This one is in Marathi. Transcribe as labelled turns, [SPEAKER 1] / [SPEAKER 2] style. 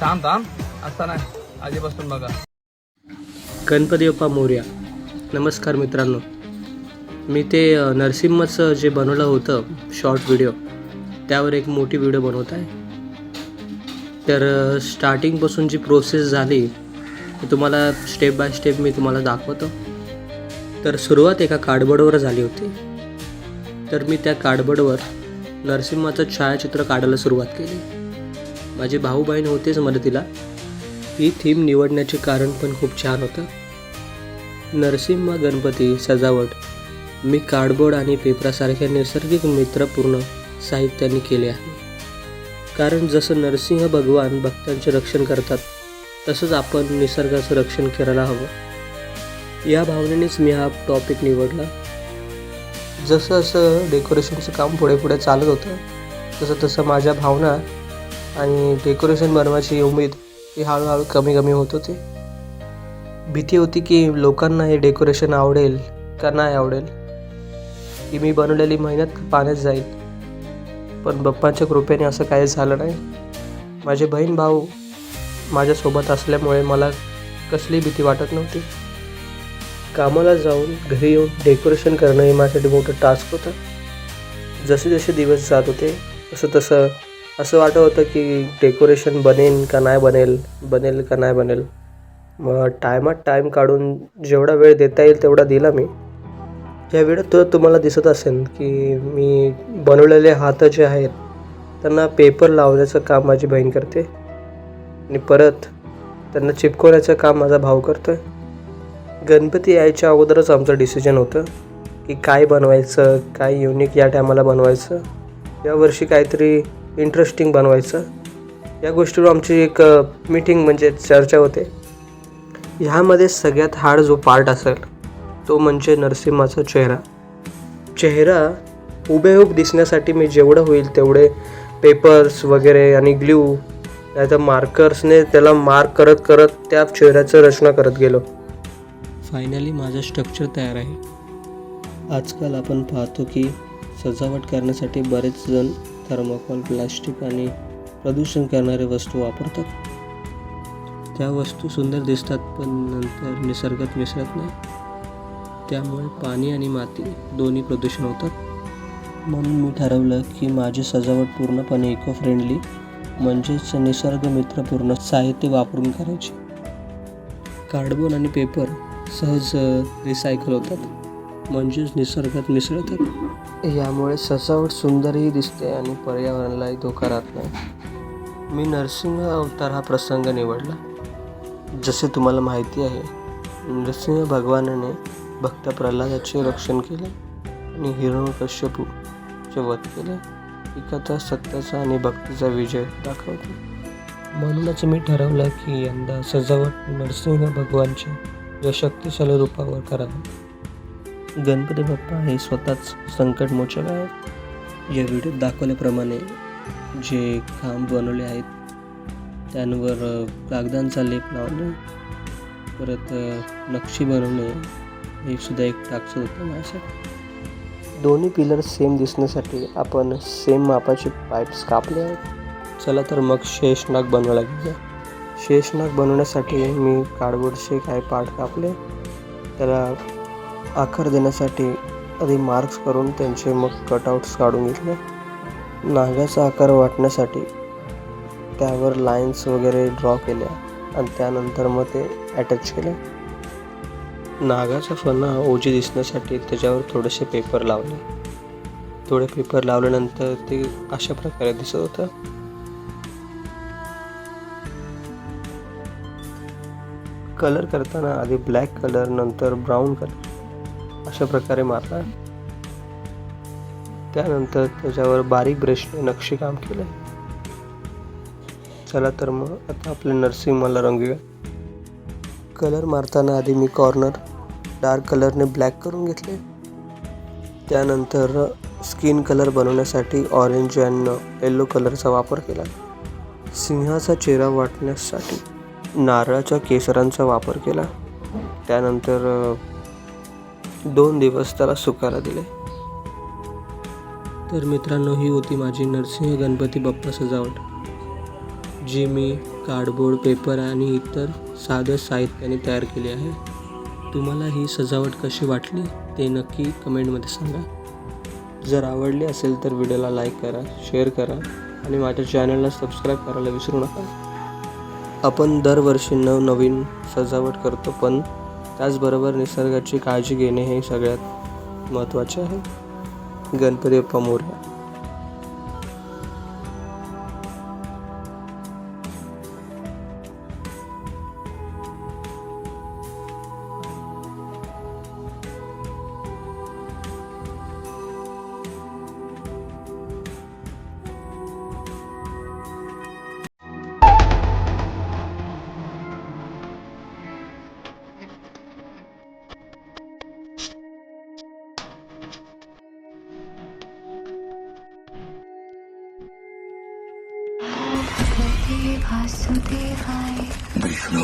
[SPEAKER 1] थांब थांब. असता नाही. आधीपासून बघा.
[SPEAKER 2] गणपती बाप्पा मोर्या. नमस्कार मित्रांनो. मी ते नरसिंहचं जे बनवलं होतं शॉर्ट व्हिडिओ त्यावर एक मोठी व्हिडिओ बनवत आहे. तर स्टार्टिंगपासून जी प्रोसेस झाली तुम्हाला स्टेप बाय स्टेप मी तुम्हाला दाखवतो. तर सुरुवात एका कार्डबोर्डवर झाली होती. तर मी त्या कार्डबोर्डवर नरसिंहाचं छायाचित्र काढायला सुरुवात केली. माझे भाऊ बहीण होतेच मदतीला ही थीम निवडण्याचे कारण पण खूप छान होतं. नरसिंह गणपती सजावट. मी कार्डबोर्ड आणि पेपरासारख्या नैसर्गिक मित्रपूर्ण साहित्याने केले आहे. कारण जसं नरसिंह भगवान भक्तांचे रक्षण करतात तसंच आपण निसर्गाचं रक्षण करायला हवं. या भावनेनेच मी हा टॉपिक निवडला. जसं जसं डेकोरेशनचं काम पुढे पुढे चालत होतं तसं तसं माझ्या भावना आणि डेकोरेशन बनवायची उमेद ही हळूहळू कमी कमी होत होती. भीती होती की लोकांना हे डेकोरेशन आवडेल का नाही आवडेल की मी बनवलेली मेहनत पाण्यात जाईल. पण बप्पांच्या कृपेने असं काही झालं नाही. माझे बहीण भाऊ माझ्यासोबत असल्यामुळे मला कसली भीती वाटत नव्हती. कामाला जाऊन घरी येऊन डेकोरेशन करणं हे माझ्यासाठी मोठं टास्क होतं. जसे जसे दिवस जात होते तसं तसं असं वाटत होतं की डेकोरेशन बनेल का नाही बनेल बनेल का नाही बनेल. मग टायमात टाईम काढून जेवढा वेळ देता येईल तेवढा दिला मी. या वेळेत तर तुम्हाला दिसत असेल की मी बनवलेले हात जे आहेत त्यांना पेपर लावण्याचं काम माझी बहीण करते. आणि परत त्यांना चिपकवण्याचं काम माझा भाऊ करतो आहे गणपती यायच्या अगोदरच आमचं डिसिजन होतं की काय बनवायचं काय युनिक या टायमाला बनवायचं. यावर्षी काहीतरी इंटरेस्टिंग बनवायचं. या गोष्टीवर आमची एक मीटिंग म्हणजे चर्चा होते. ह्यामध्ये सगळ्यात हार्ड जो पार्ट असेल तो म्हणजे नरसिंहाचा चेहरा. चेहरा हुबेहूब दिसण्यासाठी मी जेवढं होईल तेवढे पेपर्स वगैरे आणि ग्ल्यू नाहीतर मार्कर्सने त्याला मार्क करत करत त्या चेहऱ्याचं रचना करत गेलो. फायनली माझं स्ट्रक्चर तयार आहे. आजकाल आपण पाहतो की सजावट करण्यासाठी बरेच जण थर्माकोल प्लास्टिक आणि प्रदूषण करणारे वस्तू वापरतात. त्या वस्तू सुंदर दिसतात पण नंतर निसर्गात मिसळत नाही. त्यामुळे पाणी आणि माती दोन्ही प्रदूषण होतात. म्हणून मी ठरवलं की माझी सजावट पूर्णपणे इको फ्रेंडली म्हणजेच निसर्ग मित्रपूर्ण साहित्य वापरून करायची. कार्डबोर्ड आणि पेपर सहज रिसायकल होतात. म्हणजेच निसर्गात मिसळतात यामुळे सजावट सुंदरही दिसते आणि पर्यावरणालाही धोका राहत नाही. मी नरसिंह अवतार हा प्रसंग निवडला. जसे तुम्हाला माहिती आहे नरसिंह भगवानाने भक्त प्रल्हादाचे रक्षण केले आणि हिरण्यकश्यपूचे वध केले. ही सत्याचा आणि भक्तीचा विजय दाखवतो. म्हणूनच मी ठरवलं की यंदा सजावट नरसिंह भगवानच्या या शक्तिशाली रूपावर करावं. गणपती बाप्पा हे स्वतःच संकटमोचक आहेत. या व्हिडिओत दाखवल्याप्रमाणे जे खांब बनवले आहेत त्यांवर कागदांचा लेप लावणे परत नक्षी बनवणे हे सुद्धा एक टाकसं होतं माझ्यासाठी दोन्ही पिलर सेम दिसण्यासाठी आपण सेम मापाचे पाईप्स कापले आहेत. चला तर मग शेषनाग बनवायला घेऊया. शेषनाग बनवण्यासाठी मी कार्डबोर्डचे काही पार्ट कापले. त्याला आकार देण्यासाठी आधी मार्क्स करून त्यांचे मग कटआउट्स काढून घेतले. नागाचा आकार वाटण्यासाठी त्यावर लाईन्स वगैरे ड्रॉ केल्या आणि त्यानंतर मग ते अटॅच केले. नागाचा फणा ओजी दिसण्यासाठी त्याच्यावर थोडेसे पेपर लावले. थोडे पेपर लावल्यानंतर ते अशा प्रकारे दिसत होतं. कलर करताना आधी ब्लॅक कलर नंतर ब्राऊन कलर अशा प्रकारे मारला. त्यानंतर त्याच्यावर बारीक ब्रशने नक्षीकाम केलं. चला तर मग आता आपले नरसिंहाला रंगूया कलर मारताना आधी मी कॉर्नर डार्क कलरने ब्लॅक करून घेतले. त्यानंतर स्किन कलर बनवण्यासाठी ऑरेंज अँड येल्लो कलरचा वापर केला. सिंहाचा चेहरा वाटण्यासाठी नारळाच्या केसरांचा वापर केला. त्यानंतर दोन दिवस त्याला सुकायला दिले. तर मित्रांनो ही होती माझी नरसिंह गणपती बाप्पा सजावट जी मी कार्डबोर्ड पेपर आणि इतर साधं साहित्याने तयार केले आहे. तुम्हाला ही सजावट कशी वाटली ते नक्की कमेंटमध्ये सांगा. जर आवडली असेल तर व्हिडिओला लाईक करा शेअर करा आणि माझ्या चॅनलला सबस्क्राईब करायला विसरू नका. आपण दरवर्षी नवनवीन सजावट करतो पण त्याचबरोबर निसर्गाची काळजी घेणे हे सगळ्यात महत्त्वाचे आहे. गणपती बाप्पा मोरया.
[SPEAKER 3] वासुदेवाय
[SPEAKER 4] विष्णू